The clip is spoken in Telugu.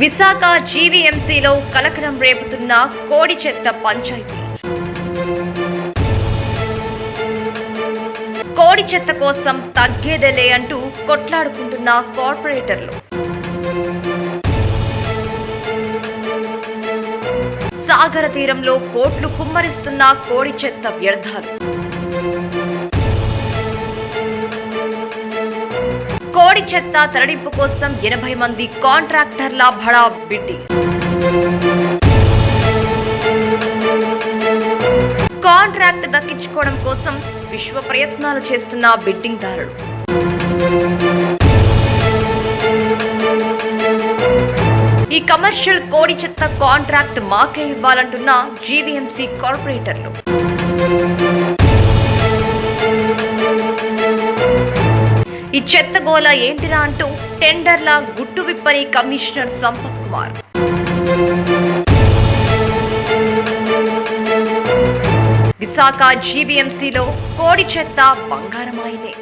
విశాఖ జీవీఎంసీలో కలకలం రేపుతున్న కోడి చెత్త పంచాయతీ. కోడి చెత్త కోసం తగ్గేదేలే అంటూ కొట్లాడుకుంటున్న కార్పొరేటర్లు. సాగర తీరంలో కోట్లు కుమ్మరిస్తున్న కోడి చెత్త వ్యర్థాలు. కోడి చెత్త తరలింపు కోసం ఎనభై మంది కాంట్రాక్టర్ల భడా బిడ్డి. కాంట్రాక్ట్ దక్కించుకోవడం కోసం విశ్వ ప్రయత్నాలు చేస్తున్న బిడ్డింగ్ దారులు ఈ కమర్షియల్ కోడి చెత్త కాంట్రాక్ట్ మాకే ఇవ్వాలంటున్న జీవీఎంసీ కార్పొరేటర్లు. ఈ చెత్త గోల ఏంటిరా అంటూ టెండర్ల గుట్టు విప్పని కమిషనర్ సంపత్ కుమార్. విశాఖ జీబీఎంసీలో కోడి చెత్త బంగారమాయినే